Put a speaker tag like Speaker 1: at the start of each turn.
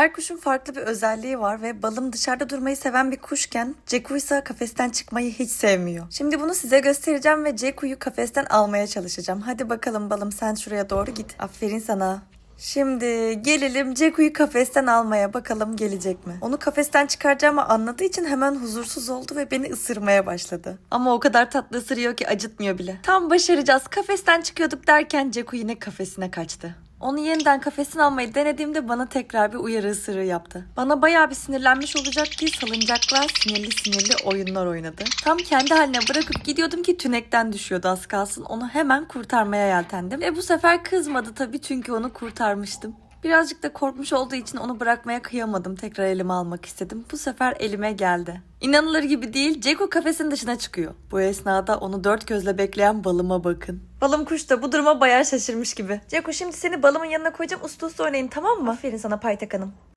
Speaker 1: Her kuşun farklı bir özelliği var ve balım dışarıda durmayı seven bir kuşken Ceku ise kafesten çıkmayı hiç sevmiyor. Şimdi bunu size göstereceğim ve Ceku'yu kafesten almaya çalışacağım. Hadi bakalım balım sen şuraya doğru git. Aferin sana. Şimdi gelelim Ceku'yu kafesten almaya bakalım gelecek mi? Onu kafesten çıkaracağımı anladığı için hemen huzursuz oldu ve beni ısırmaya başladı. Ama o kadar tatlı ısırıyor ki acıtmıyor bile. Tam başaracağız kafesten çıkıyorduk derken Ceku yine kafesine kaçtı. Onu yeniden kafesine almayı denediğimde bana tekrar bir uyarı ısırığı yaptı. Bana bayağı bir sinirlenmiş olacak diye salıncakla sinirli sinirli oyunlar oynadı. Tam kendi haline bırakıp gidiyordum ki tünekten düşüyordu az kalsın. Onu hemen kurtarmaya yeltendim. Ve bu sefer kızmadı tabii çünkü onu kurtarmıştım. Birazcık da korkmuş olduğu için onu bırakmaya kıyamadım. Tekrar elime almak istedim. Bu sefer elime geldi. İnanılır gibi değil. Ceko kafesin dışına çıkıyor. Bu esnada onu dört gözle bekleyen balıma bakın. Balım kuş da bu duruma bayağı şaşırmış gibi. Ceko şimdi seni balımın yanına koyacağım. Uslu uslu oynayın tamam mı? Aferin sana Paytak Hanım.